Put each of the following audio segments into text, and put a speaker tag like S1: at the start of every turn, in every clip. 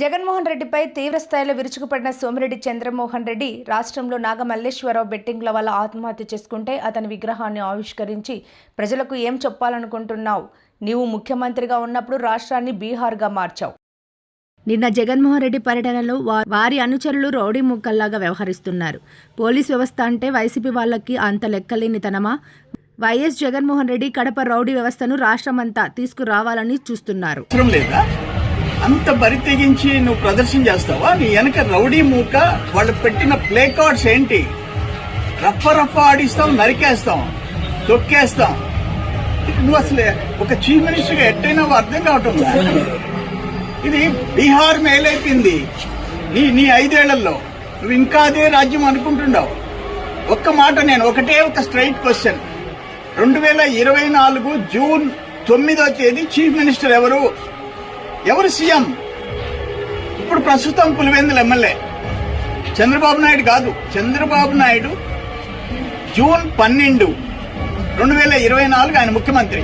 S1: జగన్మోహన్ రెడ్డిపై తీవ్రస్థాయిలో విరుచుకుపడిన సోమిరెడ్డి చంద్రమోహన్ రెడ్డి రాష్ట్రంలో నాగమల్లేశ్వరరావు బెట్టింగ్ల వల్ల ఆత్మహత్య చేసుకుంటే అతని విగ్రహాన్ని ఆవిష్కరించి ప్రజలకు ఏం చెప్పాలనుకుంటున్నావు? నీవు ముఖ్యమంత్రిగా ఉన్నప్పుడు రాష్ట్రాన్ని బీహార్గా మార్చావు. నిన్న జగన్మోహన్ రెడ్డి పర్యటనలో వారి అనుచరులు రౌడీ ముక్కల్లాగా వ్యవహరిస్తున్నారు. పోలీస్ వ్యవస్థ అంటే వైసీపీ వాళ్ళకి అంత లెక్కలేనితనమా? వైఎస్ జగన్మోహన్ రెడ్డి కడప రౌడీ వ్యవస్థను రాష్ట్రమంతా తీసుకురావాలని చూస్తున్నారు.
S2: అంత బరి తెగించి నువ్వు ప్రదర్శన చేస్తావా? నీ వెనక రౌడీ మూక వాళ్ళు పెట్టిన ప్లే కార్డ్స్ ఏంటి? రఫ రఫ ఆడిస్తాం నరికేస్తాం తొక్కేస్తాం. నువ్వు అసలు ఒక చీఫ్ మినిస్టర్గా ఎట్టయినా అర్థం కావటం ఇది బీహార్ మేలైపోయింది. నీ నీ ఐదేళ్ళలో నువ్వు ఇంకా అదే రాజ్యం అనుకుంటున్నావు. ఒక్క మాట నేను ఒకటే ఒక స్ట్రైట్ క్వశ్చన్. రెండు వేల ఇరవై నాలుగు జూన్ తొమ్మిదో తేదీ చీఫ్ మినిస్టర్ ఎవరు? ఎవరు సీఎం? ఇప్పుడు ప్రస్తుతం పులివెందుల ఎమ్మెల్యే. చంద్రబాబు నాయుడు కాదు చంద్రబాబు నాయుడు జూన్ పన్నెండు రెండు వేల ఇరవై నాలుగు ఆయన ముఖ్యమంత్రి.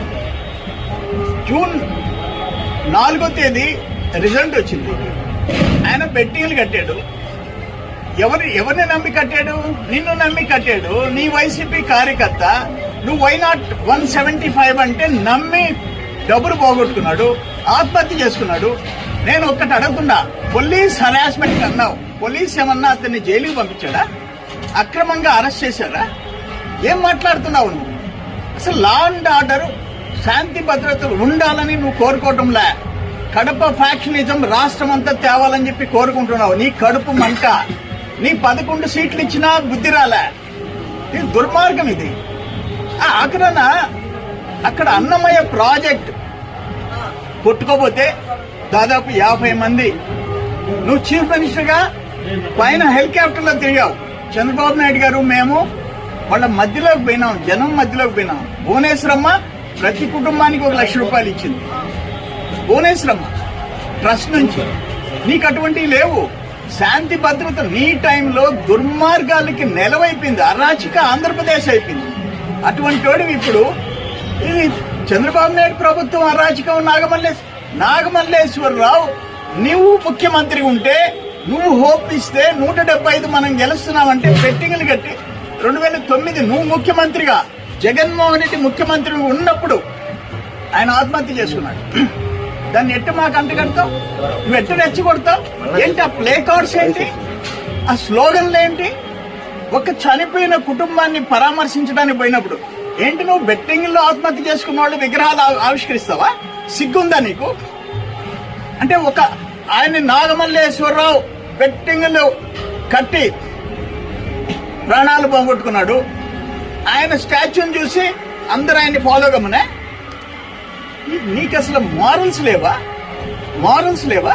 S2: జూన్ నాలుగో తేదీ రిజల్ట్ వచ్చింది. ఆయన బెట్టింగ్లు కట్టాడు. ఎవరు ఎవరిని నమ్మి కట్టాడు? నిన్ను నమ్మి కట్టాడు. నీ వైసీపీ కార్యకర్త నువ్వు why not one seventy five అంటే నమ్మి డబ్బులు పోగొట్టుకున్నాడు. ఆత్మహత్య చేసుకున్నాడు. నేను ఒక్కటి అడగకుండా పోలీస్ హరాస్మెంట్ అన్నావు. పోలీస్ ఏమన్నా అతన్ని జైలుకి పంపించాడా? అక్రమంగా అరెస్ట్ చేశారా ఏం మాట్లాడుతున్నావు నువ్వు? అసలు లా అండ్ ఆర్డర్ శాంతి భద్రతలు ఉండాలని నువ్వు కోరుకోవటంలే? కడప ఫ్యాక్షనిజం రాష్ట్రం అంతా తేవాలని చెప్పి కోరుకుంటున్నావు. నీ కడుపు మంట నీ పదకొండు సీట్లు ఇచ్చినా బుద్ధి రాలే. ఇది దుర్మార్గం ఇది. ఆ ఆఖరణ అక్కడ అన్నమయ్య ప్రాజెక్ట్ కొట్టుకోపోతే దాదాపు యాభై మంది. నువ్వు చీఫ్ మినిస్టర్గా పైన హెలికాప్టర్లో తిరిగావు. చంద్రబాబు నాయుడు గారు మేము వాళ్ళ మధ్యలోకి పోయినాం జనం మధ్యలోకి పోయినాం. భువనేశ్వరమ్మ ప్రతి కుటుంబానికి ఒక లక్ష రూపాయలు ఇచ్చింది. భువనేశ్వరమ్మ ట్రస్ట్ నుంచి. నీకు అటువంటివి లేవు. శాంతి భద్రత నీ టైంలో దుర్మార్గాలకి నెలవైపోయింది. అరాచక ఆంధ్రప్రదేశ్ అయిపోయింది. అటువంటి వాడివి ఇప్పుడు ఇది చంద్రబాబు నాయుడు ప్రభుత్వం అరాచకం నాగమల్లేశ్ నాగమల్లేశ్వరరావు నువ్వు ముఖ్యమంత్రి ఉంటే నువ్వు హోప్ ఇస్తే నూట డెబ్బై ఐదు మనం గెలుస్తున్నామంటే బెట్టింగ్లు కట్టి రెండు వేల తొమ్మిది నువ్వు ముఖ్యమంత్రిగా జగన్మోహన్ రెడ్డి ముఖ్యమంత్రి ఉన్నప్పుడు ఆయన ఆత్మహత్య చేసుకున్నాడు. దాన్ని ఎట్టు మాకు అంటగడతావు నువ్వు ఎట్టు రెచ్చగొడతావు ఏంటి ఆ ప్లే కార్డ్స్ ఏంటి? ఆ స్లోగన్లు ఏంటి? ఒక చనిపోయిన కుటుంబాన్ని పరామర్శించడానికి పోయినప్పుడు ఏంటి నువ్వు బెట్టింగ్లో ఆత్మహత్య చేసుకున్న వాళ్ళు విగ్రహాలు ఆవిష్కరిస్తావా? సిగ్గుందా నీకు? అంటే ఒక ఆయన్ని నాగమల్లేశ్వరరావు బెట్టింగ్లు కట్టి ప్రాణాలు పోగొట్టుకున్నాడు. ఆయన స్టాచ్యూని చూసి అందరూ ఆయన్ని ఫాలో గమనే నీకు అసలు మారల్స్ లేవా? మారల్స్ లేవా?